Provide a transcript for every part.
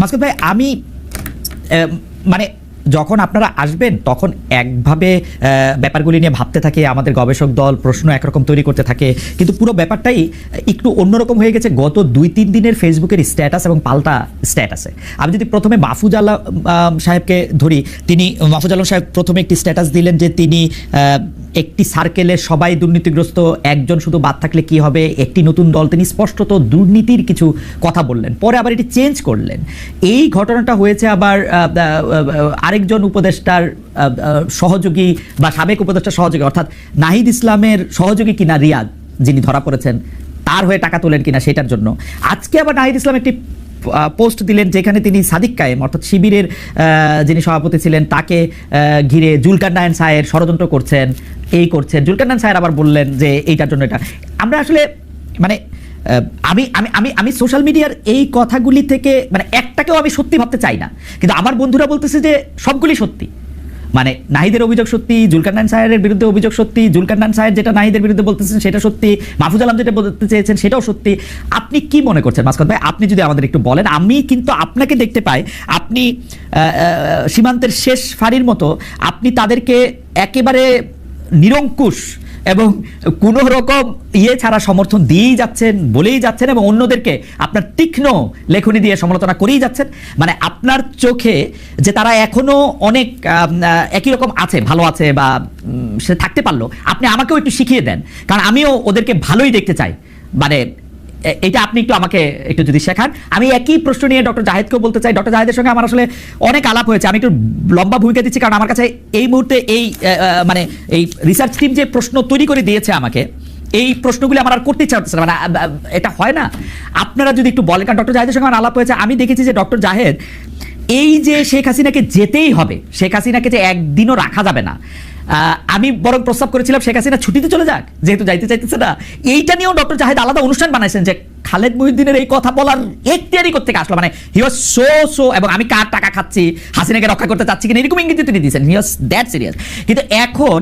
মাসুদ ভাই, আমি মানে যখন আপনারা আসবেন, তখন একভাবে ব্যাপারগুলি নিয়ে ভাবতে থাকে, আমাদের গবেষক দল, প্রশ্ন একরকম তৈরি করতে থাকে। কিন্তু পুরো ব্যাপারটাই একটু অন্যরকম হয়ে গেছে গত দুই তিন দিনের ফেসবুকের স্ট্যাটাস এবং পাল্টা স্ট্যাটাসে। আমি যদি প্রথমে মাহফুজ আল্লাহ সাহেবকে ধরি, তিনি, মাহফুজ আলম সাহেব প্রথমে একটি স্ট্যাটাস দিলেন যে তিনি একটি সার্কেলে সবাই দুর্নীতিগ্রস্ত, একজন শুধু বাদ থাকলে কি হবে? একটি নতুন দল। তিনি স্পষ্টত দুর্নীতির কিছু কথা বললেন। পরে আবার এটি চেঞ্জ করলেন। এই ঘটনাটা হয়েছে আবার আরেকজন উপদেষ্টার সহযোগী বা সাবেক উপদেষ্টার সহযোগী, অর্থাৎ নাহিদ ইসলামের সহযোগী কিনা রিয়াদ, যিনি ধরা পড়েছেন, তার হয়ে টাকা তোলেন কিনা সেটার জন্য। আজকে আবার নাহিদ ইসলাম একটি পোস্ট দিলেন যেখানে তিনি সাদিক কায়েম, অর্থাৎ শিবিরের যিনি সভাপতি ছিলেন, তাকে ঘিরে জুলকার নায়ন সায়ের ষড়যন্ত্র করছেন, এই করছেন। জুলকার নায়ন আবার বললেন যে এইটার জন্য এটা। আমরা আসলে মানে আমি আমি আমি আমি সোশ্যাল মিডিয়ার এই কথাগুলি থেকে মানে একটাকেও আমি সত্যি ভাবতে চাই না। কিন্তু আমার বন্ধুরা বলতেছে যে সবগুলি সত্যি। মানে নাহিদের অভিযোগ সত্যি জুলকান্নান সাহেবের বিরুদ্ধে অভিযোগ সত্যি জুলকান্নান সাহেব যেটা নাহিদের বিরুদ্ধে বলতেছেন সেটা সত্যি, মাহফুজ আলম যেটা বলতে চেয়েছেন সেটাও সত্যি। আপনি কি মনে করছেন মাসকাত ভাই? আপনি যদি আমাদের একটু বলেন, আমি কিন্তু আপনাকে দেখতে পাই, আপনি সীমান্তের শেষ ফাঁড়ির মতো, আপনি তাদেরকে একেবারে নিরঙ্কুশ এবং কোনো রকম ইয়ে ছাড়া সমর্থন দিয়েই যাচ্ছেন, বলেই যাচ্ছেন এবং অন্যদেরকে আপনার তীক্ষ্ণ লেখনী দিয়ে সমালোচনা করেই যাচ্ছেন। মানে আপনার চোখে যে তারা এখনও অনেক একই রকম আছে, ভালো আছে বা সে থাকতে পারল, আপনি আমাকেও একটু শিখিয়ে দেন। কারণ আমিও ওদেরকে ভালোই দেখতে চাই। মানে এটা আপনি একটু আমাকে একটু যদি শেখান। আমি একই প্রশ্ন নিয়ে ডক্টর জাহেদকেও বলতে চাই। ডক্টর জাহেদের সঙ্গে আমার আসলে অনেক আলাপ হয়েছে। আমি একটু লম্বা ভূমিকা দিচ্ছি কারণ আমার কাছে এই মুহূর্তে এই মানে এই রিসার্চ টিম যে প্রশ্ন তৈরি করে দিয়েছে আমাকে, এই প্রশ্নগুলি আমার আর করতে ইচ্ছা হচ্ছে মানে এটা হয় না? আপনারা যদি একটু বলেন, কারণ ডক্টর জাহেদের সঙ্গে আমার আলাপ হয়েছে। আমি দেখেছি যে ডক্টর জাহেদ এই যে শেখ হাসিনাকে যেতেই হবে, শেখ হাসিনাকে যে একদিনও রাখা যাবে না আমি বরং প্রস্তাব করেছিলাম শেখ হাসিনা ছুটিতে চলে যাক, যেহেতু যাইতে চাইতেছে না। এইটা নিয়েও ডক্টর জাহেদ আলাদা অনুষ্ঠান বানাইছেন যে খালেদ মহিউদ্দিনের এই কথা বলার এখতিয়ারি করতে আসলো? মানে হি ওয়াজ সো সো এবং আমি কার টাকা খাচ্ছি, হাসিনাকে রক্ষা করতে চাচ্ছি কিনা, এরকম ইঙ্গিত তিনি দিয়েছেন। হি ওয়াজ দ্যাট সিরিয়াস কিন্তু এখন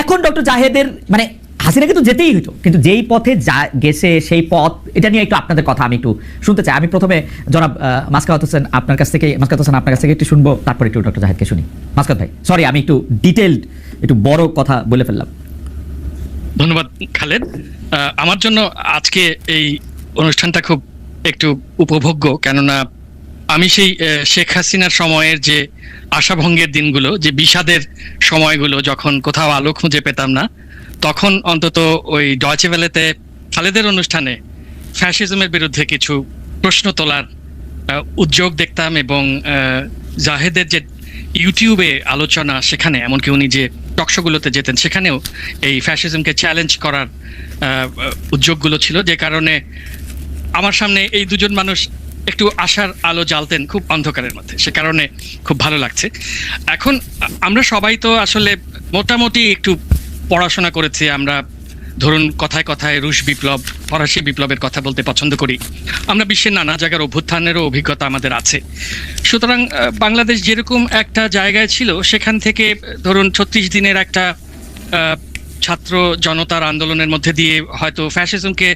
এখন ডক্টর জাহেদের মানে হাসিনা কিন্তু যেতেই হতো কিন্তু যেই পথে যা গেছে, সেই পথ, এটা নিয়ে একটু আপনাদের কথা আমি একটু শুনতে চাই। আমি প্রথমে জনাব মাসকাত হোসেন আপনার কাছ থেকে, মাসকাত হোসেন আপনার কাছ থেকে একটু শুনব, তারপর একটু ডক্টর জাহেদকে শুনি। মাসকাত ভাই সরি আমি একটু ডিটেলড একটু বড় কথা বলে ফেললাম। ধন্যবাদ, খালেদ। আমার জন্য আজকে এই অনুষ্ঠানটা খুব একটু উপভোগ্য, কেননা আমি সেই শেখ হাসিনার সময়ের যে আশাভঙ্গের দিনগুলো, যে বিষাদের সময়গুলো, যখন কোথাও আলো খুঁজে পেতাম না তখন অন্তত ওই ডয়চে ভ্যালেতে খালেদের অনুষ্ঠানে ফ্যাসিজমের বিরুদ্ধে কিছু প্রশ্ন তোলার উদ্যোগ দেখতাম এবং জাহেদের যে ইউটিউবে আলোচনা সেখানে, এমনকি উনি যে টকশোগুলোতে যেতেন সেখানেও এই ফ্যাসিজমকে চ্যালেঞ্জ করার উদ্যোগগুলো ছিল, যে কারণে আমার সামনে এই দুজন মানুষ একটু আশার আলো জ্বালতেন খুব অন্ধকারের মধ্যে, সে কারণে খুব ভালো লাগছে। এখন আমরা সবাই তো আসলে মোটামুটি একটু পড়াশোনা করেছি, আমরা ধরুন কথায় কথায় রুশ বিপ্লব, ফরাসি বিপ্লবের কথা বলতে পছন্দ করি। আমরা বিশ্বের নানা জায়গার অভ্যুত্থানেরও অভিজ্ঞতা আমাদের আছে। সুতরাং বাংলাদেশ যেরকম একটা জায়গায় ছিল, সেখান থেকে, ধরুন ছত্রিশ দিনের একটা ছাত্র জনতার আন্দোলনের মধ্যে দিয়ে হয়তো ফ্যাসিজমকে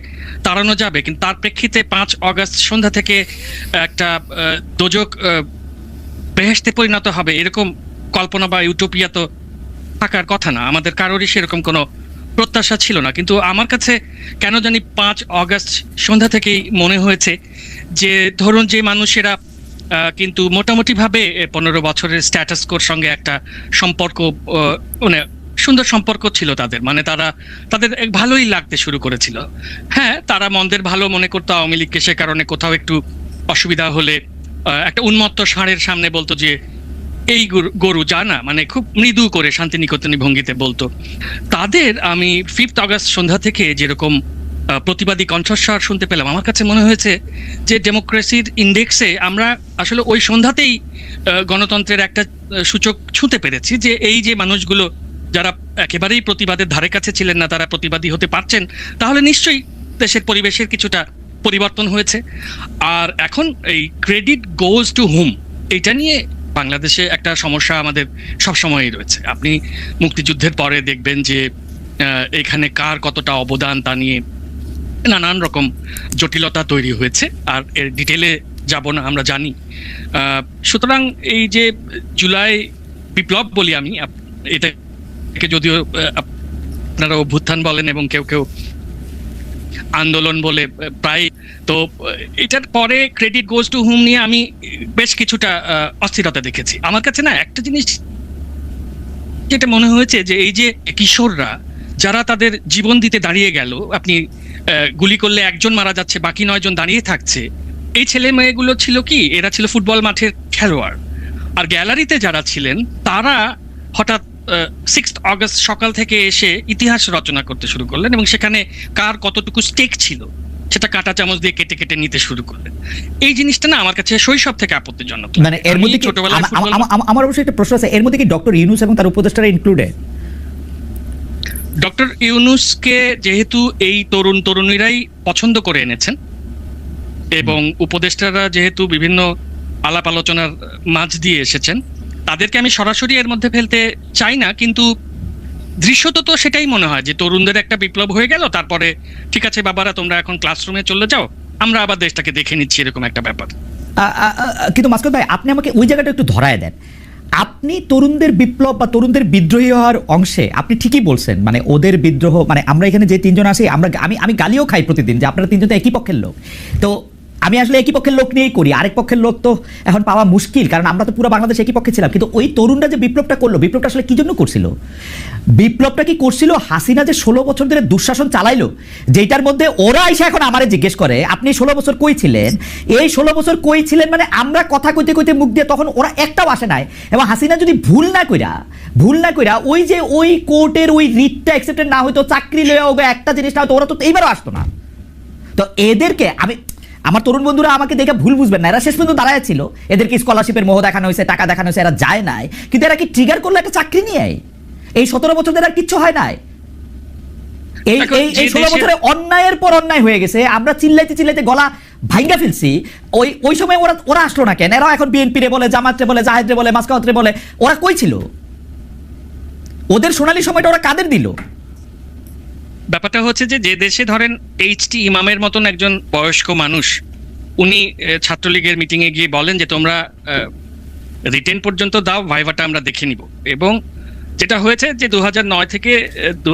তাড়ানো যাবে, কিন্তু তার প্রেক্ষিতে পাঁচ অগস্ট সন্ধ্যা থেকে একটা দোজক বেহেস্তে পরিণত হবে, এরকম কল্পনা বা ইউটোপিয়া তো থাকার কথা না। আমাদের কারোরই সেরকম কোনো প্রত্যাশা ছিল না। কিন্তু আমার কাছে কেন জানি পাঁচ অগস্ট সন্ধ্যা থেকেই মনে হয়েছে যে, ধরুন যে মানুষেরা কিন্তু মোটামুটিভাবে পনেরো বছরের স্ট্যাটাস কোর সঙ্গে একটা সম্পর্ক মানে সুন্দর সম্পর্ক ছিল তাদের। মানে তারা, তাদের ভালোই লাগতে শুরু করেছিল। হ্যাঁ তারা মন্দের ভালো মনে করতো, আওয়ামী লীগকে সে কারণে কোথাও একটু অসুবিধা হলে একটা উন্মত্ত ষাঁড়ের সামনে বলতো যে এই গরু- জানা মানে খুব মৃদু করে শান্তিনিকেতনী ভঙ্গিতে বলতো। তাদের আমি ফিফথ আগস্ট সন্ধ্যা থেকে যেরকম প্রতিবাদী কণ্ঠস্বর শুনতে পেলাম। আমার কাছে মনে হয়েছে যে ডেমোক্রেসির ইন্ডেক্সে আমরা আসলে ওই সন্ধ্যাতেই গণতন্ত্রের একটা সূচক ছুঁতে পেরেছি যে এই যে মানুষগুলো যারা একেবারেই প্রতিবাদের ধারে কাছে ছিলেন না, তারা প্রতিবাদী হতে পারছেন, তাহলে নিশ্চয়ই দেশের পরিবেশের কিছুটা পরিবর্তন হয়েছে। আর এখন এই ক্রেডিট গোজ টু হুম এটা নিয়ে বাংলাদেশে একটা সমস্যা আমাদের সবসময়ই রয়েছে। আপনি মুক্তিযুদ্ধের পরে দেখবেন যে এখানে কার কতটা অবদান তা নিয়ে নানান রকম জটিলতা তৈরি হয়েছে। আর এর ডিটেলে যাব না, আমরা জানি। সুতরাং এই যে জুলাই বিপ্লব বলি আমি এটাকে যদিও আপনারা অভ্যুত্থান বলেন এবং কেউ কেউ আন্দোলন বলে প্রায়। তো, এটার পরে ক্রেডিট গোজ টু হুম নিয়ে আমি বেশ কিছুটা অস্থিরতা দেখেছি। আমার কাছে না একটা জিনিস যেটা মনে হয়েছে যে এই যে কিশোররা, যারা তাদের জীবন দিতে দাঁড়িয়ে গেল, আপনি গুলি করলে একজন মারা যাচ্ছে, বাকি নয়জন দাঁড়িয়ে থাকছে, এই ছেলে মেয়েগুলো ছিল কি, এরা ছিল ফুটবল মাঠের খেলোয়াড়। আর গ্যালারিতে যারা ছিলেন, তারা হঠাৎ সিক্স অগস্ট সকাল থেকে এসে ইতিহাস রচনা করতে শুরু করলেন এবং সেখানে কার কতটুকু স্টেক ছিল সেটা কাঁটা চামচ দিয়ে কেটে কেটে নিতে শুরু করলেন। এই জিনিসটা না আমার কাছে শৈশব থেকে আপত্তিজনক। মানে এর মধ্যে ছোটবেলায় আমার অবশ্যই একটা প্রশ্ন আছে এর মধ্যে কি ডক্টর ইউনুস এবং তার উপদেষ্টারা ইনক্লুডেড ডক্টর ইউনুসকে যেহেতু এই তরুণ তরুণীরাই পছন্দ করে এনেছেন এবং উপদেষ্টারা যেহেতু বিভিন্ন আলাপ আলোচনার মাঝ দিয়ে এসেছেন তাদেরকে আমি সরাসরি এর মধ্যে ফেলতে চাই না, কিন্তু দৃশ্যত তো সেটাই মনে হয় যে তরুণদের একটা বিপ্লব হয়ে গেল, তারপরে ঠিক আছে বাবারা, তোমরা এখন ক্লাসরুমে চলে যাও, আমরা আবার দেশটাকে দেখে নিচ্ছি এরকম একটা ব্যাপার। কিন্তু মাস্কত ভাই, আপনি আমাকে ওই জায়গাটা একটু ধরায় দেন। আপনি তরুণদের বিপ্লব বা তরুণদের বিদ্রোহী হওয়ার অংশে আপনি ঠিকই বলছেন মানে ওদের বিদ্রোহ মানে আমরা এখানে যে তিনজন আসি আমরা আমি আমি গালিও খাই প্রতিদিন যে আপনারা তিনজন তো একই পক্ষের লোক। তো আমি আসলে একই পক্ষের লোক নিয়েই করি, আরেক পক্ষের লোক তো এখন পাওয়া মুশকিল, কারণ আমরা তো পুরো বাংলাদেশ একই পক্ষে ছিলাম। কিন্তু ওই তরুণরা যে বিপ্লবটা করল, বিপ্লবটা আসলে কি জন্য করছিল? বিপ্লবটা কি করছিল? হাসিনা যে ষোলো বছর ধরে দুঃশাসন চালাইলো যেটার মধ্যে ওরা এসে এখন আমারে জিজ্ঞেস করে, আপনি ষোলো বছর কই ছিলেন? এই ষোলো বছর কই ছিলেন মানে আমরা কথা কইতে কইতে মুখ দিয়ে তখন ওরা একটাও আসে নাই। এবং হাসিনা যদি ভুল না কইরা, ভুল না কইরা ওই যে ওই কোর্টের ওই রিটটা অ্যাকসেপ্টেড না হইতো, চাকরি লয়ে একটা জিনিস না হয়তো ওরা তো এইবারও আসতো না। তো এদেরকে আমি আমার তরুণ বন্ধুরা আমাকে দেখে ভুল বুঝবেন না এরা শেষ পর্যন্ত দাঁড়ায় ছিল। এদেরকে স্কলারশিপের মোহ দেখানো হয়েছে টাকা দেখানো হয়েছে এরা যায় নাই। কিন্তু এরা কি ট্রিগার করলে একটা চাকরি নিয়ে? এই সতেরো বছর ধরে আর কিচ্ছু হয় নাই। এই এই এই ষোলো বছরে অন্যায়ের পর অন্যায় হয়ে গেছে আমরা চিল্লাইতে চিল্লাইতে গলা ভাঙ্গা ফেলছি। ওই ওই সময় ওরা ওরা আসলো না কেন? এরাও এখন বিএনপি রে বলে জামাত রে বলে জাহেদ রে বলে মাসকাওয়াত রে বলে ওরা কই ছিল? ওদের সোনালী সময়টা ওরা কাদের দিল? ব্যাপারটা হচ্ছে যে যে দেশে ধরেন এইচটি ইমামের মতন একজন বয়স্ক মানুষ, উনি ছাত্রলীগের মিটিং এ গিয়ে বলেন যে, তোমরা রিটেন পর্যন্ত দাও, ভাইভাটা আমরা দেখে নিব। এবং যেটা হয়েছে যে দু নয় থেকে দু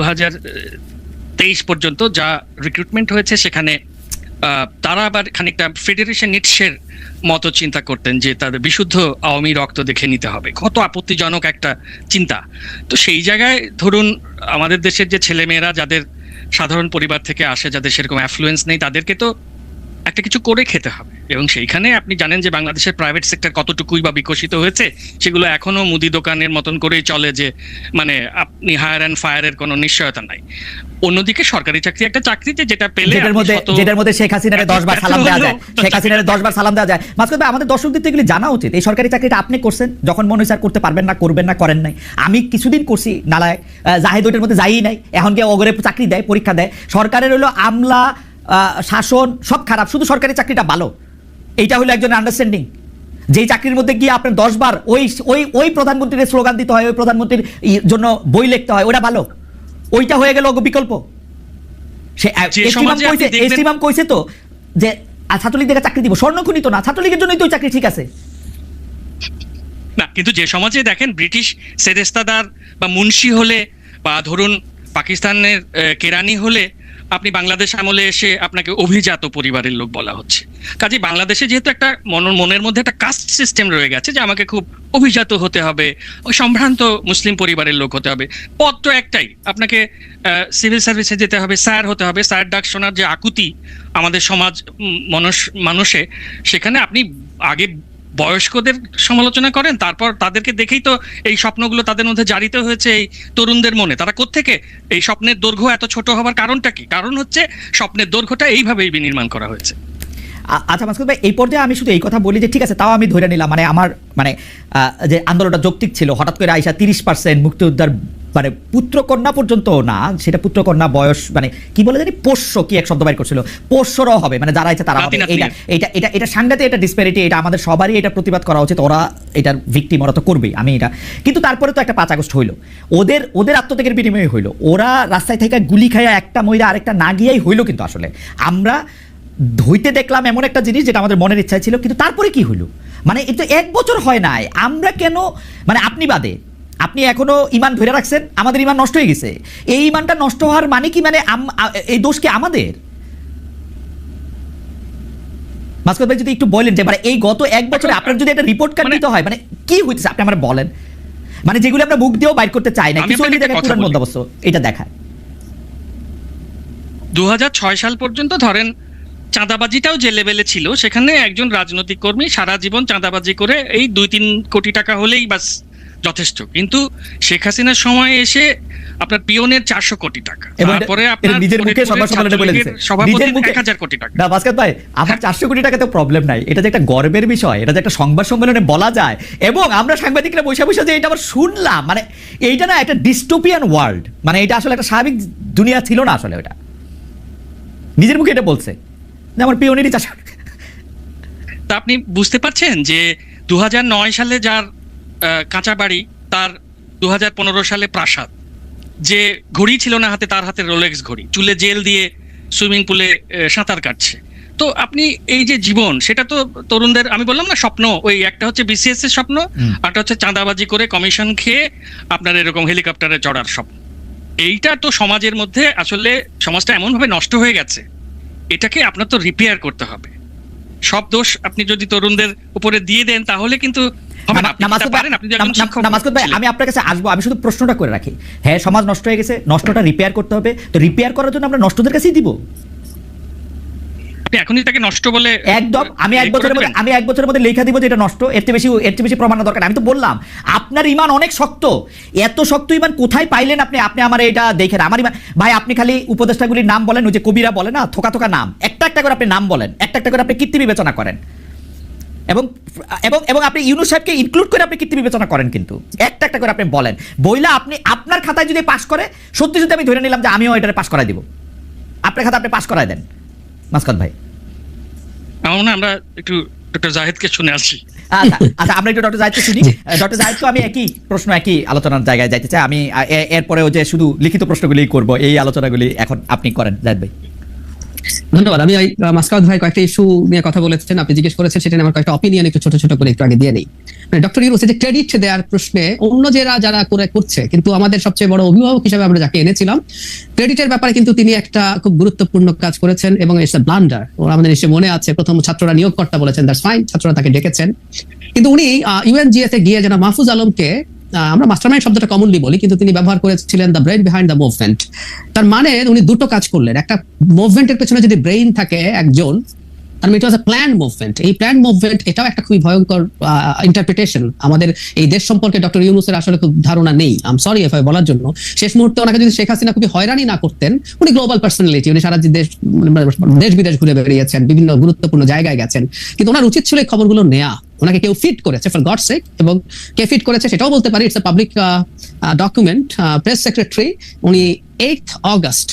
তেইশ পর্যন্ত যা রিক্রুটমেন্ট হয়েছে সেখানে তারা আবার খানিকটা ফেডারেশন নিটসের মতো চিন্তা করতেন যে, তাদের বিশুদ্ধ আওয়ামী রক্ত দেখে নিতে হবে। কত আপত্তিজনক একটা চিন্তা। তো সেই জায়গায় ধরুন, আমাদের দেশের যে ছেলেমেয়েরা, যাদের সাধারণ পরিবার থেকে আসে যাদের সেরকম অ্যাফ্লুয়েন্স নেই তাদেরকে তো একটা কিছু করে খেতে হবে। এবং সেইখানে আপনি জানেন যে বাংলাদেশের প্রাইভেট সেক্টর কতটুকুই বা বিকশিত হয়েছে সেগুলো এখনও মুদি দোকানের মতন করেই চলে যে মানে আপনি হায়ার অ্যান্ড ফায়ারের কোনো নিশ্চয়তা নাই। অন্যদিকে সরকারি চাকরি একটা চাকরি যে যেটা পেলে যেটার মধ্যে যেটার মধ্যে শেখ হাসিনারে দশ বার সালাম দেওয়া যায় শেখ হাসিনারে দশ বার সালাম দেওয়া যায়। মাঝখানে ভাই, আমাদের দর্শকদের তো এগুলি জানা উচিত এই সরকারি চাকরিটা আপনি করছেন যখন মনে আর করতে পারবেন না করবেন না করেন নাই। আমি কিছুদিন করছি নালায় জাহেদ ওইটার মধ্যে যাই নাই এখন গিয়ে অগরে চাকরি দেয় পরীক্ষা দেয়। সরকারের হলো আমলা শাসন সব খারাপ শুধু সরকারি চাকরিটা ভালো। এইটা হলো একজনের আন্ডারস্ট্যান্ডিং যেই চাকরির মধ্যে গিয়ে আপনার দশ বার ওই ওই ওই প্রধানমন্ত্রীর স্লোগান দিতে হয় ওই প্রধানমন্ত্রীর জন্য বই লিখতে হয় ওটা ভালো। ওইটা হয়ে গেল বিকল্প। সে কইছে তো যে আ, ছাত্রলীগ থেকে চাকরি দিব স্বর্ণখনি তো না ছাত্রলীগের জন্যই তো চাকরি ঠিক আছে। না কিন্তু যে সমাজে দেখেন ব্রিটিশ সেরেস্তাদার বা মুন্সি হলে বা ধরুন পাকিস্তানের কেরানি হলে আপনি বাংলাদেশ আমলে এসে আপনাকে অভিজাত পরিবারের লোক বলা হচ্ছে। কাজে বাংলাদেশে যেহেতু একটা মন- মনের মধ্যে একটা কাস্ট সিস্টেম রয়ে গেছে যে আমাকে খুব অভিজাত হতে হবে সম্ভ্রান্ত মুসলিম পরিবারের লোক হতে হবে। পথ তো একটাই, আপনাকে সিভিল সার্ভিসে যেতে হবে স্যার হতে হবে। স্যার ডাক শোনার যে আকুতি আমাদের সমাজ মানুষ মানুষে, সেখানে আপনি আগে বয়স্কদের সমালোচনা করেন, তারপর তাদেরকে দেখেই তো এই স্বপ্নগুলো তাদের মধ্যে জারিত হয়েছে এই তরুণদের মনে। তারা কোত্থেকে এই স্বপ্নের দৈর্ঘ্য এত ছোট হওয়ার কারণটা কি? কারণ হচ্ছে স্বপ্নের দৈর্ঘ্যটা এইভাবেই বিনির্মাণ করা হয়েছে। আচ্ছা মাসকুদ ভাই, এই পর্যায়ে আমি শুধু এই কথা বলি যে ঠিক আছে, তাও আমি ধরে নিলাম মানে আমার মানে যে আন্দোলনটা যৌক্তিক ছিল, হঠাৎ করে আইসা তিরিশ পার্সেন্ট মুক্তিযোদ্ধার মানে পুত্রকন্যা পর্যন্ত না সেটা পুত্রকন্যা বয়স মানে কি বলে জানি পোষ্য কি এক শব্দ বাইর করছিল পোষ্যরাও হবে মানে যারা আছে তারা হবে। এটা এটা এটা সাংঘাতিক এটা ডিসপ্যারিটি এটা আমাদের সবারই এটা প্রতিবাদ করা উচিত ওরা এটার ভিকটিম ওরা তো করবেই আমি এটা। কিন্তু তারপরে তো একটা পাঁচ আগস্ট হইল। ওদের ওদের আত্মত্যাগের বিনিময়ে হইল। ওরা রাস্তায় থেকে গুলি খাইয়া একটা মহিলা আরেকটা না গিয়েই হইল কিন্তু আসলে। আমরা ধুইতে দেখলাম এমন একটা জিনিস যেটা আমাদের মনের ইচ্ছা ছিল কিন্তু তারপরে কি হলো মানে এটা এক বছর হয় নাই আমরা কেন মানে আপনি বাদে আপনি এখনও ইমান ধরে রাখছেন? আমাদের ইমান নষ্ট হয়ে গেছে। এই ইমানটা নষ্ট হওয়ার মানে কি? মানে এই দোষ কি আমাদের? মাসকাত ভাই যদি একটু বলেন যে মানে এই গত এক বছরে আপনার যদি একটা রিপোর্ট কার্ড মানে- দিতে হয় মানে কি হইতেছে? আপনি আমার বলেন। মানে যেগুলো আমরা মুখ দিয়েও বাইর করতে চাই না কিছু হইলে একটা পুরান বন্দোবস্ত এটা দেখায়। দু হাজার ছয় সাল পর্যন্ত ধরেন চাঁদাবাজিটাও যে লেভেলে ছিল সেখানে একজন রাজনৈতিক কর্মী সারা জীবন চাঁদাবাজি করে এই দুই তিন কোটি টাকা হলেই বাস যথেষ্ট। কিন্তু শেখ হাসিনার সময় এসে আপনার পিওনের চারশো কোটি টাকা। তারপরে আপনার নিজের মুখে বলে নিজের কোটি টাকা। না ভাই আমার চারশো কোটি টাকা তো প্রবলেম নাই। এটা যে একটা গর্বের বিষয় এটা যে একটা সংবাদ সম্মেলনে বলা যায়। এবং আমরা সাংবাদিকরা বসে বসে যে এটা আবার শুনলাম মানে এইটা না একটা ডিস্টোপিয়ান ওয়ার্ল্ড মানে এটা আসলে একটা স্বাভাবিক দুনিয়া ছিল না আসলে ওটা। নিজের মুখে এটা বলছে। যে আমার পিওনেরই চাষ। তা আপনি বুঝতে পারছেন যে দু হাজার নয় সালে যার কাঁচা বাড়ি তার দু হাজার পনেরো সালে প্রাসাদ। যে ঘড়ি ছিল না হাতে তার হাতে রোলেক্স ঘড়ি। চুলে জেল দিয়ে সুইমিং পুলে সাঁতার কাটছে। তো আপনি এই যে জীবন সেটা তো তরুণদের আমি বললাম না স্বপ্ন ওই একটা হচ্ছে বিসিএস এর স্বপ্ন। আরটা হচ্ছে চাঁদাবাজি করে কমিশন খেয়ে আপনার এরকম হেলিকপ্টারে চড়ার স্বপ্ন। এইটা তো সমাজের মধ্যে আসলে সমাজটা এমনভাবে নষ্ট হয়ে গেছে এটাকে আপনার তো রিপেয়ার করতে হবে। সব দোষ আপনি যদি তরুণদের উপরে দিয়ে দেন তাহলে কিন্তু আমি আপনার কাছে আসব আমি শুধু প্রশ্নটা করে রাখি। হ্যাঁ সমাজ নষ্ট হয়ে গেছে নষ্টটা রিপেয়ার করতে হবে। তো রিপেয়ার করার জন্য আমরা নষ্টদের কাছেই দিব। এখনই তাকে নষ্ট বলে একদম আমি এক বছরের মধ্যে আমি এক বছরের মধ্যে লেখা দিব যে এটা নষ্ট এর চেয়ে বেশি এর চেয়ে বেশি প্রমাণের দরকার। আমি তো বললাম আপনার ইমান অনেক শক্ত। এত শক্ত ইমান কোথায় পাইলেন আপনি? আপনি আমার এটা দেখেন। আমার ইমান ভাই আপনি খালি উপদেষ্টাগুলির নাম বলেন ওই যে কবিরা বলে না থোকা থোকা নাম। একটা একটা করে আপনি নাম বলেন একটা একটা করে আপনি কীর্তি বিবেচনা করেন। এবং এবং এবং আপনি ইউনুস সাহেবকে ইনক্লুড করে আপনি কীর্তি বিবেচনা করেন কিন্তু। একটা একটা করে আপনি বলেন। বইলা আপনি আপনার খাতায় যদি পাশ করে সত্যি সত্যি আমি ধরে নিলাম যে আমিও এটারে পাশ করাই দিব। আপনার খাতা আপনি পাশ করাই দেন মাসকাত ভাই। আমার আমরা একটু ডক্টর জাহেদকে শুনে আসি। আচ্ছা আচ্ছা আমরা একটু ডক্টর জাহিদকে শুনি। ডক্টর জাহিদকে আমি একই প্রশ্ন একই আলোচনার জায়গায় যাইতে চাই। আমি এরপরেও যে শুধু লিখিত প্রশ্নগুলি করব এই আলোচনাগুলি এখন আপনি করেন জাহিদ ভাই। ধন্যবাদ। আমি মাসকাউদ ভাই কয়েকটা ইস্যু নিয়ে কথা বলেছেন। আপনি জিজ্ঞেস করেছেন, সেটা আমার কয়েকটা অপিনিয়ন একটু ছোট ছোট করে একটু আগে দিয়ে নেই। মানে ডক্টর ইউনুস যে ক্রেডিট দেওয়ার প্রশ্নে অন্য যারা যারা করে করছে, কিন্তু আমাদের সবচেয়ে বড় অভিভাবক হিসেবে আমরা যাকে এনেছিলাম ক্রেডিটের ব্যাপারে কিন্তু তিনি একটা খুব গুরুত্বপূর্ণ কাজ করেছেন এবং ইটস ব্লান্ডার ও আমাদের নিশ্চয় মনে আছে, প্রথম ছাত্ররা নিয়োগকর্তা বলেছেন দ্যাটস ফাইন ছাত্ররা তাকে ডেকেছেন। কিন্তু উনি ইউএনজিএস এ গিয়ে যেন মাহফুজ আলমকে আমরা মাস্টারমাইন্ড শব্দটা কমনলি বলি, কিন্তু তিনি ব্যবহার করেছিলেন the brain behind the movement তার মানে উনি দুটো কাজ করলেন। একটা মুভমেন্টের পেছনে যদি ব্রেইন থাকে একজন মানে ইট ওয়াজ প্ল্যান মুভমেন্ট এই প্ল্যান মুভমেন্ট এটাও একটা খুবই ভয়ঙ্কর ইন্টারপ্রিটেশন আমাদের এই দেশ সম্পর্কে ডক্টর ইউনুসের আসলে খুব ধারণা নেই। আম সরি এফ বলার জন্য। শেষ মুহূর্তে ওনাকে যদি শেখ হাসিনা খুবই হয়রানি না করতেন, উনি গ্লোবাল পার্সোনালিটি উনি সারা দেশ দেশ বিদেশ ঘুরে বেরিয়েছেন বিভিন্ন গুরুত্বপূর্ণ জায়গায় গেছেন। কিন্তু ওনার উচিত ছিল এই খবরগুলো নেওয়া ওনাকে কেউ ফিট করেছে ফর গড সেক এবং কে ফিট করেছে সেটাও বলতে পারি it's a public document press secretary উনি এইট অগস্ট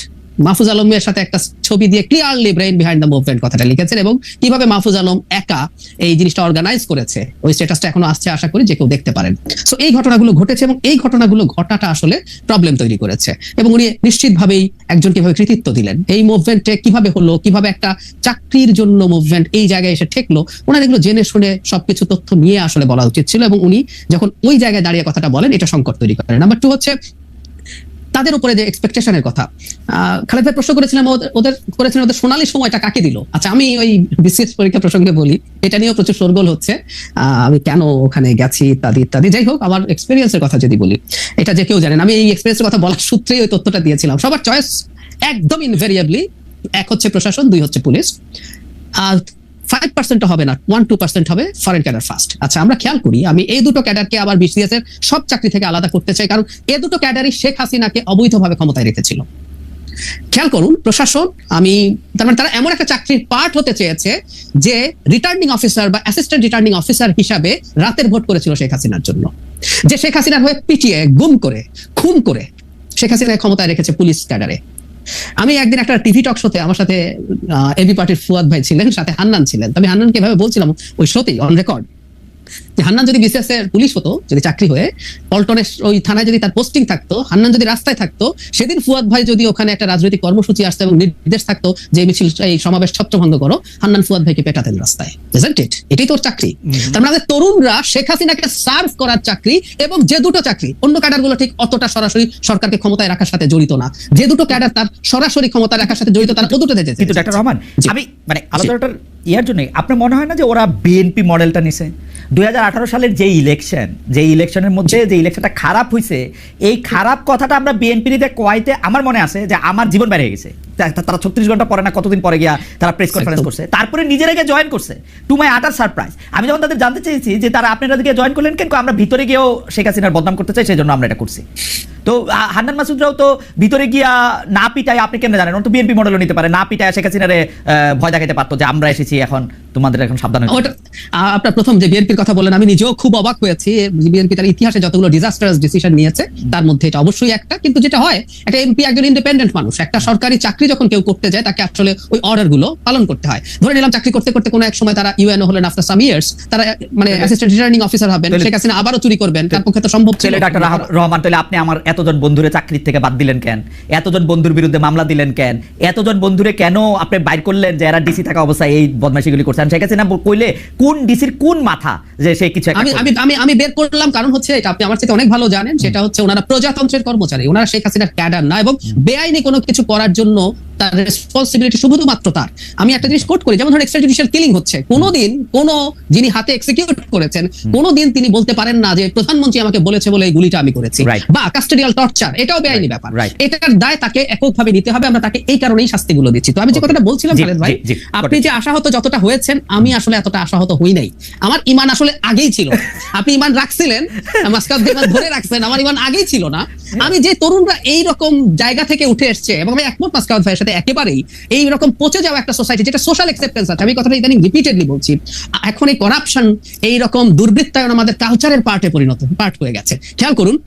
মাহফুজ আলমের সাথে একটা ছবি দিয়ে clearly brain behind the movement কথাটা লিখেছেন এবং কীভাবে মাহফুজ আলম একা এই জিনিসটা অর্গানাইজ করেছে, ওই স্ট্যাটাসটা এখনও আসছে আশা করি যে কেউ দেখতে পারেন। সো এই ঘটনাগুলো ঘটেছে এবং এই ঘটনাগুলো ঘটাটা আসলে প্রবলেম তৈরি করেছে এবং উনি নিশ্চিতভাবেই একজন কীভাবে কৃতিত্ব দিলেন। এই মুভমেন্টে কীভাবে হলো, কীভাবে একটা চাকরির জন্য মুভমেন্ট এই জায়গায় এসে ঠেকলো, ওনার এগুলো জেনে শুনে সবকিছু তথ্য নিয়ে আসলে বলা উচিত ছিল এবং উনি যখন ওই জায়গায় দাঁড়িয়ে কথাটা বলেন, এটা সংকট তৈরি করে। নাম্বার টু হচ্ছে তাদের উপরে যে এক্সপেকটেশনের কথা। খালেদ ভাই প্রশ্ন করেছিলাম ওদের- করেছিলেন ওদের সোনালী সময়টা কাকে দিল? আচ্ছা আমি ওই বিসিএস পরীক্ষা প্রসঙ্গে বলি, এটা নিয়েও প্রচুর শোরগোল হচ্ছে। আমি কেন ওখানে গেছি, ইত্যাদি ইত্যাদি। যাই হোক, আমার এক্সপিরিয়েন্সের কথা যদি বলি, এটা যে কেউ জানেন আমি এই এক্সপিরিয়েন্সের কথা বলার সূত্রেই ওই তথ্যটা দিয়েছিলাম। সবার চয়েস একদম ইনভেরিয়েবলি এক হচ্ছে প্রশাসন, দুই হচ্ছে পুলিশ। আর ফাইভ পার্সেন্ট হবে না ওয়ান টু পার্সেন্ট হবে ফরেন ক্যাডার ফার্স্ট আচ্ছা আমরা খেয়াল করি, আমি এই দুটো ক্যাডারকে আবার বিসিএস এর সব চাকরি থেকে আলাদা করতে চাই, কারণ এই দুটো ক্যাডারই শেখ হাসিনাকে অবৈধভাবে ক্ষমতায় রেখেছিল। খেয়াল করুন, প্রশাসন, আমি, তার মানে তারা এমন একটা চাকরির পার্ট হতে চেয়েছে যে রিটার্নিং অফিসার বা অ্যাসিস্ট্যান্ট রিটার্নিং অফিসার হিসাবে রাতের ভোট করেছিল শেখ হাসিনার জন্য। যে শেখ হাসিনার হয়ে পিটিয়ে, গুম করে, খুন করে শেখ হাসিনা ক্ষমতায় রেখেছে পুলিশ ক্যাডারে। আমি একদিন একটা টিভি টক শোতে আমার সাথে এবি পার্টির ফুয়াদ ভাই ছিলেন, সাথে হান্নান ছিলেন। আমি হান্নানকে এভাবে বলছিলাম, ওই শোতেই অন রেকর্ড যে হান্নান যদি বিসিএস এর পুলিশ হতো যদি চাকরি হয়ে পল্টনের ওই থানায় যদি তার পোস্টিং থাকতো হান্নান যদি রাস্তায় থাকতো সেদিন ফুয়াদ ভাই যদি ওখানে একটা রাজনৈতিক কর্মসূচি আসতো এবং নির্দেশ থাকতো যে মিছিল এই সমাবেশ ছত্রভঙ্গ করো হান্নান ফুয়াদ ভাইকে পেটাতেন রাস্তায়। It? এটাই তোর চাকরি। তার মানে তরুণরা শেখ হাসিনাকে সার্ভ করার চাকরি এবং যে দুটো চাকরি অন্য ক্যাডারগুলো ঠিক অতটা সরাসরি সরকারকে ক্ষমতায় রাখার সাথে জড়িত না। যে দুটো ক্যাডার তার সরাসরি ক্ষমতায় রাখার সাথে জড়িত তারা ও দুটোতে যেতে কিন্তু ডাক্তার রহমান আমি মানে আলোচনাটার ইয়ার জন্য আপনার মনে হয় না যে ওরা বিএনপি মডেলটা নিছে? দুই সালের যে ইলেকশন যে ইলেকশনের মধ্যে যে ইলেকশনটা খারাপ হয়েছে এই খারাপ কথাটা আমরা বিএনপি নিতে কোয়াইতে আমার মনে আছে যে আমার জীবন বেড়ে গেছে। তারা ছত্রিশ ঘণ্টা পরে না কতদিন পরে গিয়া তারা প্রেস কনফারেন্স করছে। তারপরে নিজেরা গিয়ে জয়েন করছে। টু মাই আটার সারপ্রাইজ আমি যখন তাদের জানতে চেয়েছি যে তারা আপনারা দিকে জয়েন করলেন কেন আমরা ভিতরে গিয়েও শেখ হাসিনার বদনাম করতে চাই সেই জন্য আমরা এটা করছি। তো হান্নান মাসুদরাও তো ভিতরে গিয়া না পিটায় আপনি কেন জানেন? তো বিএনপি মডেলও নিতে পারে। না পিটায় শেখ হাসিনারে ভয় দেখাতে পারতো যে আমরা এসেছি এখন তোমাদের এখন সাবধান আপনার প্রথম যে বিএনপির কথা বলেন আমি নিজেও খুব অবাক হয়েছি। বিএনপি তার ইতিহাসে যতগুলো ডিজাস্টারাস ডিসিশন নিয়েছে তার মধ্যে এটা অবশ্যই একটা। কিন্তু যেটা হয় একটা এমপি একজন ইন্ডিপেন্ডেন্ট মানুষ একটা সরকারি চাকরি যখন কেউ করতে যায় তাকে আসলে ওই অর্ডারগুলো পালন করতে হয়। ধরে নিলাম চাকরি করতে করতে কোনো এক সময় তারা ইউএনও হলেন আফটার সাম ইয়ার্স তারা মানে অ্যাসিস্ট্যান্ট রিটার্নিং অফিসার হবেন শেখ হাসিনা আবারও চুরি করবেন তার পক্ষে তো সম্ভব ছিল ডাক্তার রহমান তাহলে আপনি আমার এতজন বন্ধুরে চাকরির থেকে বাদ দিলেন কেন? এতজন বন্ধুর বিরুদ্ধে মামলা দিলেন কেন? এতজন বন্ধুরে কেন আপনি বাইর করলেন যে এরা ডিসি থাকা অবস্থায় এই বদমাশিগুলি করছেন শেখ হাসিনা না কইলে কোন ডিসির কোন মাথা যে সে কিছু আমি আমি আমি আমি বের করলাম কারণ হচ্ছে এটা আপনি আমার থেকে অনেক ভালো জানেন সেটা হচ্ছে ওনারা প্রজাতন্ত্রের কর্মচারী ওনারা শেখ হাসিনার ক্যাডার না এবং বেআইনি কোনো কিছু করার জন্য তার রেসপন্সিবিলিটি শুধুমাত্র তার। আমি একটা জিনিস কোট করি যেমন ধরুন এক্সট্রা জুডিশিয়াল কিলিং হচ্ছে। কোনোদিন কোন যিনি হাতে এক্সিকিউট করেছেন কোনোদিন তিনি বলতে পারেন না যে প্রধানমন্ত্রী আমাকে বলেছে বলে এই গুলিটা আমি করেছি. বা কাস্টোডিয়াল টর্চার এটাও বেআইনি ব্যাপার। এটার দায় তাকে এককভাবে নিতে হবে আমরা তাকে এই কারণেই শাস্তিগুলো দিচ্ছি। তো আমি যে কথাটা বলছিলাম খালেদ ভাই আপনি যে আশাহত যতটা হয়েছেন আমি আসলে এতটা আশাহত হই নাই। আমার ইমান আসলে আগেই ছিল। আপনি ইমান রাখছিলেন মাসকাত ইমান ধরে রাখছেন আমার ইমান আগেই ছিল না। আমি যে তরুণরা এই রকম জায়গা থেকে উঠে এসছে এবং আমি একমত মাসকাত ভাইয়ের সাথে একেবারেই এই রকম পচে যাওয়া একটা সোসাইটি যেটা সোশ্যাল অ্যাকসেপ্টেন্স আছে। আমি কথাটা ইদানিং রিপিটেডলি বলছি। এখন এই করাপশন এই রকম দুর্বৃত্তায়ন আমাদের কালচারের পার্টে পরিণত পার্ট হয়ে গেছে। খেয়াল করুন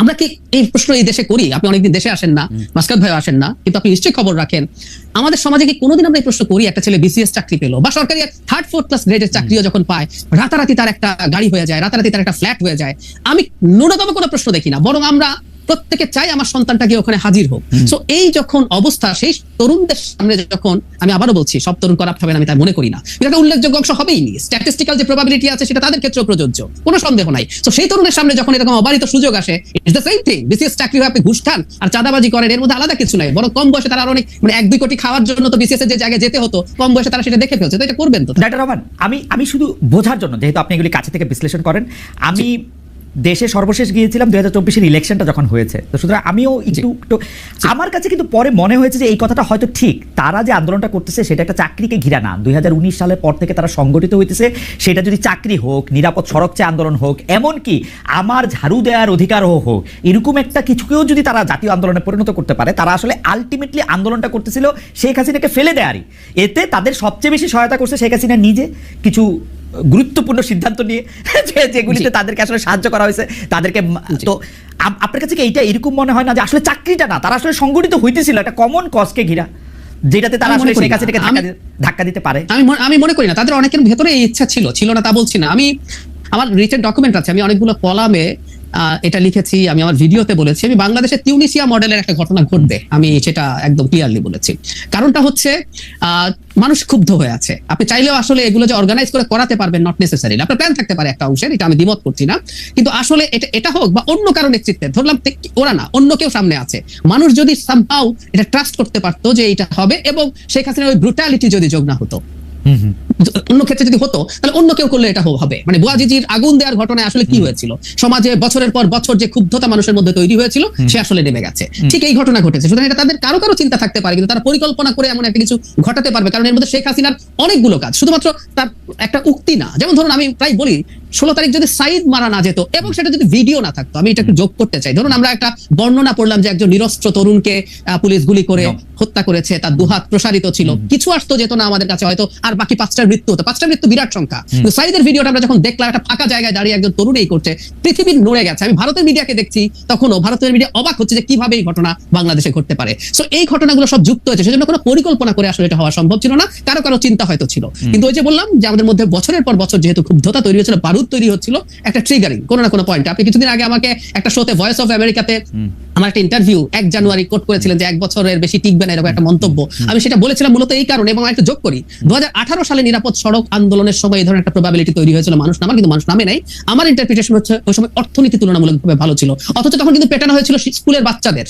আমরা কি এই প্রশ্ন এই দেশে করি? আপনি অনেকদিন দেশে আসেন না মাসকাত ভাই আসেন না কিন্তু আপনি নিশ্চয়ই খবর রাখেন। আমাদের সমাজে কি কোনোদিন আমরা এই প্রশ্ন করি? একটা ছেলে বিসিএস চাকরি পেল বা সরকারি থার্ড ফোর্থ ক্লাস গ্রেডের চাকরিও যখন পায় রাতারাতি তার একটা গাড়ি হয়ে যায় রাতারাতি তার একটা ফ্ল্যাট হয়ে যায়। আমি ন্যূনতম কোনো প্রশ্ন দেখি না বরং আমরা প্রত্যেকে চাই আমার সন্তানটা গিয়ে ওখানে হাজির হোক। সো এই যখন অবস্থা সেই তরুণদের সামনে যখন আমি আবারও বলছি সব তরুণ করাপ্ট হবে না আমি তাই মনে করি না। এটা উল্লেখযোগ্য অংশ হবেই নি স্ট্যাটিস্টিক্যাল যে প্রবাবিলিটি আছে সেটা তাদের ক্ষেত্রেও প্রযোজ্য। কোনো সন্দেহ নাই। তো সেই তরুণের সামনে যখন এরকম অবারিত সুযোগ আসে it's the same thing BCS চাকরি হয়ে আপনি ঘুষ খান আর চাঁদাবাজি করেন এর মধ্যে আলাদা কিছু নাই। বরং কম বয়সে তারা অনেক মানে এক দুই কোটি খাওয়ার জন্য তো বিসিএস এর যে জায়গায় যেতে হতো কম বয়সে তারা সেটা দেখে ফেলছে। তো এটা করবেন তো ডাক্তার রহমান আমি আমি শুধু বোঝার জন্য যেহেতু আপনি এগুলি কাছে থেকে বিশ্লেষণ করেন আমি দেশে সর্বশেষ গিয়েছিলাম দুই হাজার চব্বিশের ইলেকশনটা যখন হয়েছে। তো সুতরাং আমিও একটু একটু আমার কাছে কিন্তু পরে মনে হয়েছে যে এই কথাটা হয়তো ঠিক। তারা যে আন্দোলনটা করতেছে সেটা একটা চাকরিকে ঘিরা না। দুই হাজার উনিশ সালের পর থেকে তারা সংগঠিত হইতেছে। সেটা যদি চাকরি হোক নিরাপদ সড়ক চেয়ে আন্দোলন হোক এমনকি আমার ঝাড়ু দেওয়ার অধিকারও হোক এরকম একটা কিছুকেও যদি তারা জাতীয় আন্দোলনে পরিণত করতে পারে তারা আসলে আলটিমেটলি আন্দোলনটা করতেছিল শেখ হাসিনাকে ফেলে দেয়ারই এতে তাদের সবচেয়ে বেশি সহায়তা করছে শেখ হাসিনা নিজে। কিছু গুরুত্বপূর্ণ সিদ্ধান্ত নিয়ে যে যেগুলিতে তাদেরকে আসলে সাহায্য করা হয়েছে তাদেরকে তো আপনার কাছে কি এইটা এরকম মনে হয় না যে আসলে চাকরিটা না তারা আসলে সংগঠিত হইতেছিল একটা কমন কজকে ঘিরা যেটাতে তারা মনে আসলে করি কাছে। ধাক্কা দিতে পারে? আমি আমি মনে করি না। তাদের অনেকের ভেতরে এই ইচ্ছা ছিল ছিল না তা বলছি না। আমি আমার রিটেন ডকুমেন্ট আছে আমি অনেকগুলো কলামে এটা লিখেছি, আমি আমার ভিডিওতে বলেছি, আমি বাংলাদেশের টিউনিসিয়া মডেলের একটা ঘটনা ঘটবে, আমি সেটা একদম ক্লিয়ারলি বলেছি। কারণটা হচ্ছে মানুষ ক্ষুব্ধ হয়ে আছে। আপনি চাইলেও আসলে এগুলো যে অর্গানাইজ করে করাতে পারবেন নট নেসেসারি আপনার প্ল্যান থাকতে পারে একটা অংশের, এটা আমি দ্বিমত করছি না। কিন্তু আসলে এটা এটা হোক বা অন্য কারও নেতৃত্বে ধরলাম ওরা না, অন্য কেউ সামনে আছে। মানুষ যদি সামহাও এটা ট্রাস্ট করতে পারতো যে এটা হবে এবং শেখ হাসিনার ওই ব্রুটালিটি যদি যোগ না হতো। অন্য ক্ষেত্রে যদি হতো তাহলে অন্য কেউ করলে এটা হবে। মানে বুয়াজিজির আগুন দেওয়ার ঘটনায় আসলে কি হয়েছিল? সমাজে বছরের পর বছর যে ক্ষুব্ধতা মানুষের মধ্যে তৈরি হয়েছিল সে আসলে নেমে গেছে। ঠিক এই ঘটনা ঘটেছে। সুতরাং এটা তাদের কারও কারও চিন্তা থাকতে পারে কিন্তু তারা পরিকল্পনা করে এমন একটা কিছু ঘটাতে পারবে কারণ এর মধ্যে শেখ হাসিনার অনেকগুলো কাজ। শুধুমাত্র তার একটা উক্তি না। যেমন ধরুন আমি প্রায় বলি ষোলো তারিখ যদি সাইদ মারা না যেত এবং সেটা যদি ভিডিও না থাকতো আমি এটা একটু যোগ করতে চাই। ধরুন আমরা একটা বর্ণনা পড়লাম যে একজন নিরস্ত্র তরুণকে পুলিশ গুলি করে হত্যা করেছে তার দুহাত প্রসারিত ছিল। কিছু আসতো যেত না আমাদের কাছে হয়তো আর বাকি পাঁচটার মৃত্যু হতো। পাঁচটা মৃত্যু বিরাট সংখ্যা। কিন্তু সাইদের ভিডিওটা আমরা যখন দেখলাম একটা ফাঁকা জায়গায় দাঁড়িয়ে একজন তরুণ এই করছে পৃথিবীর নড়ে গেছে। আমি ভারতের মিডিয়াকে দেখছি তখনও ভারতের মিডিয়া অবাক হচ্ছে যে কীভাবে এই ঘটনা বাংলাদেশে ঘটতে পারে। সো এই ঘটনাগুলো সব যুক্ত হয়েছে। সেজন্য কোনো পরিকল্পনা করে আসলে এটা হওয়া সম্ভব ছিল না। কারও কারও চিন্তা হয়তো ছিল। কিন্তু ওই যে বললাম যে আমাদের মধ্যে বছরের পর বছর যেহেতু ক্ষুব্ধতা তৈরি হচ্ছিল বারুদ তৈরি হচ্ছিল একটা ট্রিগারিং কোনো না কোনো পয়েন্ট আপনি কিছুদিন আগে আমাকে একটা শোতে ভয়েস অফ আমেরিকাতে আমার একটা ইন্টারভিউ এক জানুয়ারি কোট করেছিলেন যে এক বছরের বেশি টিকবে না এরকম একটা মন্তব্য। আমি সেটা বলেছিলাম মূলত এই কারণে এবং একটা যোগ করি। দু হাজার আঠারো সালে নিরাপদ সড়ক আন্দোলনের সময় এই ধরনের একটা প্রবাবিলিটি তৈরি হয়েছিল। মানুষ নামার কিন্তু মানুষ নামে নাই। আমার ইন্টারপ্রিটেশন হচ্ছে ওই সময় অর্থনীতি তুলনামূলকভাবে ভালো ছিল। অথচ তখন কিন্তু পেটানো হয়েছিল স্কুলের বাচ্চাদের।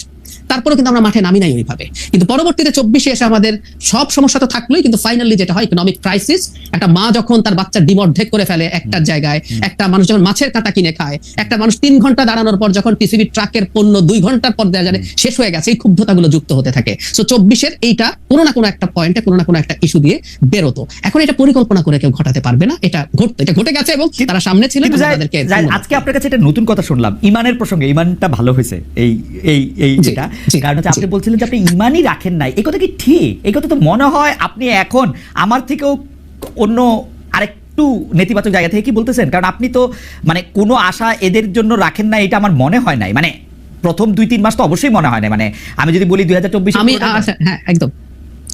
তারপরে কিন্তু আমরা মাঠে নামি নাই ওইভাবে। কিন্তু পরবর্তীতে চব্বিশে এসে আমাদের সব সমস্যা তো থাকলোই কিন্তু ফাইনালি যেটা হয় ইকোনমিক ক্রাইসিস একটা মা যখন তার বাচ্চার ডিম অর্ধেক করে ফেলে একটা জায়গায় একটা মানুষ যখন মাছের কাঁটা কিনে খায় একটা মানুষ তিন ঘণ্টা দাঁড়ানোর পর যখন পৃথিবীর ট্রাকের পণ্য দুই ঘণ্টার পর দেওয়া যায় শেষ হয়ে গেছে। এই ক্ষুব্ধতাগুলো যুক্ত হতে থাকে। সো চব্বিশের এইটা কোনো না কোনো একটা পয়েন্টে কোনো না কোনো একটা ইস্যু দিয়ে বেরোতো। এখন এটা পরিকল্পনা করে কেউ ঘটাতে পারবে না। এটা ঘটতো এটা ঘটে গেছে এবং তারা সামনে ছিল তাদেরকে আজকে আপনার কাছে একটা নতুন কথা শুনলাম। ইমানের প্রসঙ্গে ইমানটা ভালো হয়েছে। এই এই এই যেটা। কারণ হচ্ছে আপনি বলছিলেন যে আপনি ইমানই রাখেন নাই। এই কথা কি ঠিক? এই কথা তো মনে হয় আপনি এখন আমার থেকেও অন্য আরেকটু নেতিবাচক জায়গা থেকে কি বলতেছেন? কারণ আপনি তো মানে কোনো আশা এদের জন্য রাখেন না এটা আমার মনে হয় নাই। মানে প্রথম দুই তিন মাস তো অবশ্যই মনে হয় না মানে আমি যদি বলি দুই হাজার চব্বিশ আমি আচ্ছা, হ্যাঁ একদম।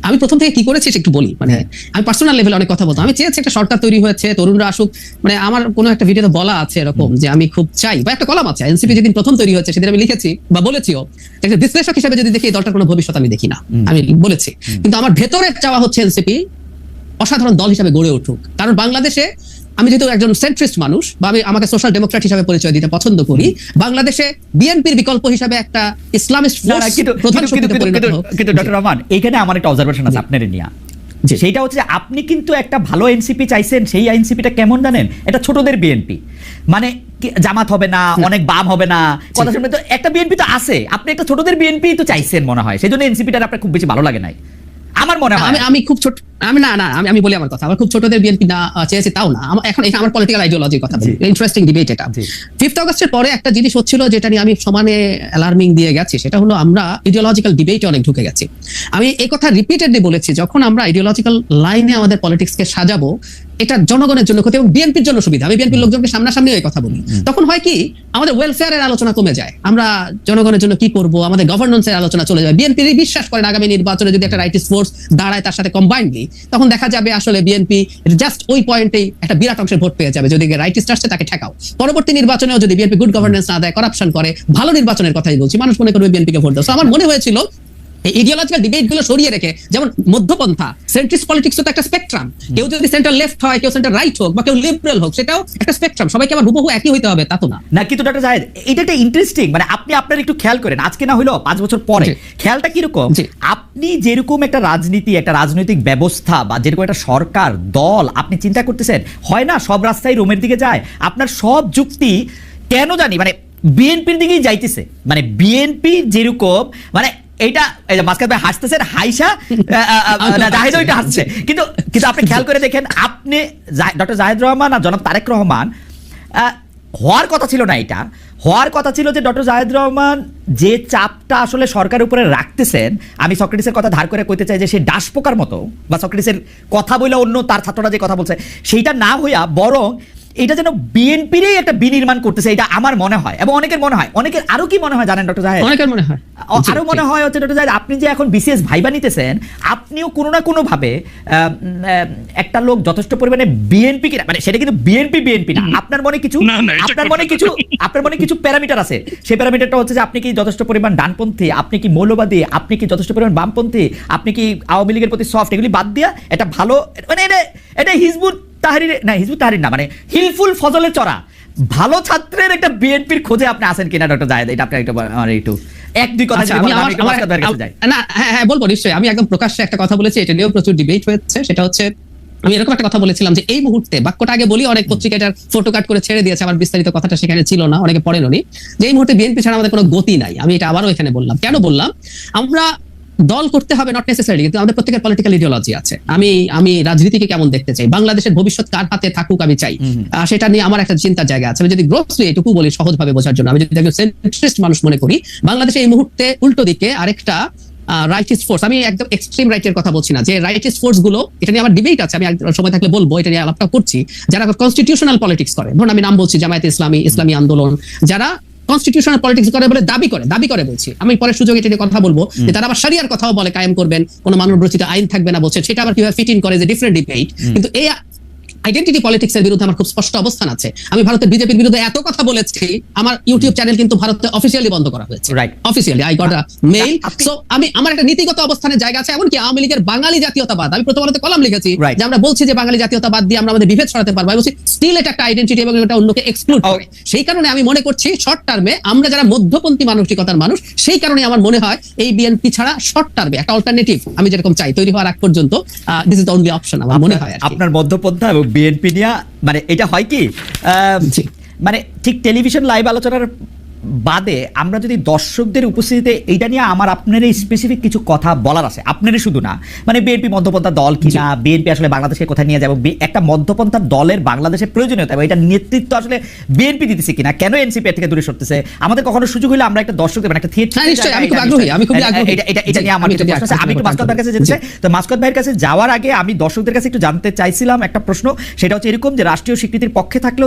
আমি প্রথম থেকে কি করেছি একটু বলি। মানে আমি পার্সোনাল লেভেলে অনেক কথা বলতাম। আমি চেয়েছি একটা সরকার তৈরি হয়েছে তরুণরা আসুক। মানে আমার কোনো একটা ভিডিওতে বলা আছে এরকম যে আমি খুব চাই। বা একটা কলাম আছে এনসিপি যেদিন প্রথম তৈরি হয়েছে সেদিন আমি লিখেছি বা বলেছিও একটা বিশ্লেষক হিসাবে যদি দেখি দলটার কোনো ভবিষ্যৎ আমি দেখি না। আমি বলেছি। কিন্তু আমার ভেতরে চাওয়া হচ্ছে এনসিপি অসাধারণ দল হিসাবে গড়ে উঠুক। কারণ বাংলাদেশে আমি যেহেতু একজন সেন্ট্রিস্ট মানুষ বা আমি আমাকে সোশ্যাল ডেমোক্রেট হিসাবে পরিচয় দিতে পছন্দ করি বাংলাদেশে বিএনপির বিকল্প হিসাবে একটা ইসলামিস্ট কিন্তু ডক্টর রহমান এইখানে আমার একটা অবজারভেশন আছে। আপনার নিয়ে। সেইটা হচ্ছে আপনি কিন্তু একটা ভালো এনসিপি চাইছেন সেই এনসিপিটা কেমন জানেন? এটা ছোটদের বিএনপি মানে জামাত হবে না অনেক বাম হবে না কথা শুনবে তো একটা বিএনপি তো আছে। আপনি একটা ছোটদের বিএনপি তো চাইছেন মনে হয়। সেই জন্য এনসিপিটা আপনার খুব বেশি ভালো লাগে নাই। আমার মনে হয়। আমি আমি খুব ছোট আমি না না আমি আমি বলি আমার কথা। আমার খুব ছোটদের বিএনপি না চেয়েছে তাও না। এখন এটা আমার পলিটিক্যাল আইডিওলজির কথা বলি। ইন্টারেস্টিং ডিবেট এটা। ফিফথ অগস্টের পরে একটা জিনিস হচ্ছিল যেটা নিয়ে আমি সমানে অ্যালার্মিং দিয়ে গেছি। সেটা হলো আমরা ইডিওলজিক্যাল ডিবেটে অনেক ঢুকে গেছি। আমি এই কথা রিপিটেডলি বলেছি যখন আমরা আইডিওলজিক্যাল লাইনে আমাদের পলিটিক্সকে সাজাবো এটা জনগণের জন্য ক্ষতি এবং বিএনপির জন্য সুবিধা। আমি বিএনপির লোকজনকে সামনাসামনি এই কথা বলি। তখন হয় কি আমাদের ওয়েলফেয়ারের আলোচনা কমে যায়। আমরা জনগণের জন্য কি করব আমাদের গভর্নেন্সের আলোচনা চলে যায়। বিএনপি বিশ্বাস করেন আগামী নির্বাচনে যদি একটা রাইটিস ফোর্স দাঁড়ায় তার সাথে কম্বাইন্ডলি তখন দেখা যাবে আসলে বিএনপি জাস্ট ওই পয়েন্টেই একটা বিরাট অংশের ভোট পেয়ে যাবে। যদি রাইটিস্ট আসছে তাকে ঠেকাও। পরবর্তী নির্বাচনেও যদি বিএনপি গুড গভর্নেন্স না দেয় করাপশন করে ভালো নির্বাচনের কথাই বলছি মানুষ মনে করবে বিএনপি কে ভোট দাও। আমার মনে হয়েছিল এই ইডিওলজিক্যাল ডিবেটগুলো সরিয়ে রেখে যেমন মধ্যপন্থা সেন্ট্রিস্ট পলিটিক্স তো একটা স্পেকট্রাম কেউ যদি সেন্টার লেফট হয় কেউ সেন্টার রাইট হোক বা কেউ লিবারেল হোক সেটাও একটা স্পেকট্রাম সবাইকে আবার হুবহু একই হইতে হবে তা তো না। না কিন্তু ডক্টর জাহেদ এটা একটা ইন্টারেস্টিং মানে আপনি আপনার একটু খেয়াল করেন আজকে না হইল পাঁচ বছর পরে। খেয়ালটা কীরকম। আপনি যেরকম একটা রাজনীতি একটা রাজনৈতিক ব্যবস্থা বা যেরকম একটা সরকার দল আপনি চিন্তা করতেছেন হয় না সব রাস্তায় রোমের দিকে যায়? আপনার সব যুক্তি কেন জানি মানে বিএনপির দিকেই যাইতেছে। মানে বিএনপি যেরকম মানে এইটা এই যে মাঝখানে ভাই হাসতেছেন হাইসা জাহিদ ওইটা হাসছে। কিন্তু কিন্তু আপনি খেয়াল করে দেখেন আপনি ডক্টর জাহিদ রহমান আর জনাব তারেক রহমান হওয়ার কথা ছিল না এটা। হওয়ার কথা ছিল যে ডক্টর জাহেদ রহমান যে চাপটা আসলে সরকারের উপরে রাখতেছেন আমি সক্রেটিসের কথা ধার করে কইতে চাই যে সে ডাস পোকার মতো বা সক্রেটিসের কথা বলে অন্য তার ছাত্ররা যে কথা বলছে সেইটা না হইয়া বরং এটা যেন বিএনপিরই একটা বিনির্মাণ করতেছে এটা আমার মনে হয়। এবং অনেকের মনে হয়। অনেকের আরও কি মনে হয় জানেন ডক্টর জাহেদ? অনেকের মনে হয়। আরও মনে হয় হচ্ছে ডক্টর জাহিদ আপনি যে এখন বিসিএস ভাইবা নিতেছেন আপনিও কোনো না কোনো ভাবে একটা লোক যথেষ্ট পরিমাণে বিএনপি কিনা মানে সেটা কিন্তু বিএনপি বিএনপি না। আপনার মনে কিছু আপনার মনে কিছু আপনার মনে কিছু প্যারামিটার আছে? সেই প্যারামিটারটা হচ্ছে যে আপনি কি যথেষ্ট পরিমাণ ডানপন্থী আপনি কি মৌলবাদী আপনি কি যথেষ্ট পরিমাণ বামপন্থী আপনি কি আওয়ামী লীগের প্রতি সফট এগুলি বাদ দিয়া এটা ভালো মানে এটা এটা হিজবুত তাহারির না হিজবুত তাহারির না মানে হিলফুল ফজলে চড়া। ভালো ছাত্রের একটা বিএনপির খোঁজে আপনি আসেন কিনা ডক্টর জাহেদ এটা আপনি একটু আমার একটু এক দুই কথা আচ্ছা, আমি না হ্যাঁ হ্যাঁ বলব নিশ্চয়ই। আমি একদম প্রকাশ্যে একটা কথা বলেছি এটা নিয়েও প্রচুর ডিবেট হয়েছে। সেটা হচ্ছে আমি এরকম একটা কথা বলেছিলাম যে এই মুহূর্তে বাক্যটা আগে বলি অনেক পত্রিকা এটার ফটো কাট করে ছেড়ে দিয়েছে আমার বিস্তারিত কথাটা সেখানে ছিল না অনেকে পড়েনি যে এই মুহূর্তে বিএনপি ছাড়া আমাদের কোনো গতি নাই আমি এটা আবারও এখানে বললাম। কেন বললাম? আমরা দল করতে হবে নট নেসেসারি কিন্তু আমাদের প্রত্যেকের পলিটিক্যাল ইডিওলজি আছে। আমি আমি রাজনীতিকে কেমন দেখতে চাই? বাংলাদেশের ভবিষ্যৎ কার হাতে থাকুক আমি চাই? সেটা নিয়ে আমার একটা চিন্তার জায়গা আছে। আমি যদি গ্রোসলি এটুকু বলি সহজভাবে বোঝার জন্য আমি যদি একজন সেন্ট্রিস্ট মানুষ মনে করি বাংলাদেশে এই মুহূর্তে উল্টো দিকে আরেকটা রাইটিস্ট ফোর্স আমি একদম এক্সট্রিম রাইটের কথা বলছি না যে রাইটিস্ট ফোর্সগুলো এটা নিয়ে আমার ডিবেট আছে আমি সময় থাকলে বলব এটা নিয়ে আলাপটা করছি। যারা কনস্টিটিউশনাল পলিটিক্স করে ধরুন আমি নাম বলছি জামায়াত ইসলামী ইসলামী আন্দোলন যারা কনস্টিটিউশনাল পলিটিক্স করে বলে দাবি করে দাবি করে বলছি। আমি পরে সুযোগ এটা নিয়ে কথা বলব যে তারা আবার সারিয়ার কথাও বলে কায়েম করবেন কোনো মানব রচিত আইন থাকবে না বলছে সেটা আবার কীভাবে ফিট ইন করে যে ডিফারেন্ট ডিবেট কিন্তু এই আইডেন্টিটি পলিটিক্স এর বিরুদ্ধে আমার খুব স্পষ্ট অবস্থান আছে। আমি ভারতের বিজেপির বিরুদ্ধে এত কথা বলেছি আমার ইউটিউব চ্যানেল কিন্তু ভারতে অফিসিয়ালি বন্ধ করা হয়েছে। Right. Officially I got mail so আমি আমার একটা নীতিগত অবস্থানের জায়গা আছে এমনকি আওয়ামী লীগের বাঙালি জাতীয়তাবাদ। আমি প্রথম আলোতে কলাম লিখেছি যে আমরা বলছি যে বাঙালি জাতীয়তাবাদ দিয়ে আমরা আমাদের বিভেদ ছড়াতে পারব। আমি বলছি স্টিল এটা একটা আইডেন্টিটি এবং এটা অন্যকে এক্সক্লুড করে। সেই কারণে আমি মনে করছি শর্ট টার্মে আমরা যারা মধ্যপন্থী মানসিকতার মানুষ সেই কারণে আমার মনে হয় এই বিএনপি ছাড়া শর্ট টার্মে একটা অল্টারনেটিভ আমি যেরকম চাই তৈরি হওয়ার আগ পর্যন্ত this is the only option আমার মনে হয় আপনার মধ্যপন্থা এবং বিএনপি নিয়ে মানে এটা হয় কি? মানে ঠিক টেলিভিশন লাইভ আলোচনার বাদে আমরা যদি দর্শকদের উপস্থিতিতে এইটা নিয়ে আমার আপনার এই স্পেসিফিক কিছু কথা বলার আছে আপনারই শুধু না। মানে বিএনপি মধ্যপন্থা দল কিনা বিএনপি আসলে বাংলাদেশকে কোথায় নিয়ে যাব একটা মধ্যপন্থার দলের বাংলাদেশের প্রয়োজনীয়তা এবং এটা নেতৃত্ব আসলে বিএনপি দিতেছে কিনা কেন এনসিপি এর থেকে দূরে সরতেছে? আমাদের কখনো সুযোগ হলে আমরা একটা দর্শকদের মানে একটা থিয়েটার হ্যাঁ, আমি খুব আগ্রহী, আমি খুবই আগ্রহী। এটা এটা নিয়ে আমার আমি একটু মাস্কত ভাইয়ের কাছে যেতে চাই। তো মাস্কত ভাইয়ের কাছে যাওয়ার আগে আমি দর্শকদের কাছে একটু জানতে চাইছিলাম একটা প্রশ্ন সেটা হচ্ছে এরকম যে রাষ্ট্রীয় স্বীকৃতির পক্ষে থাকলেও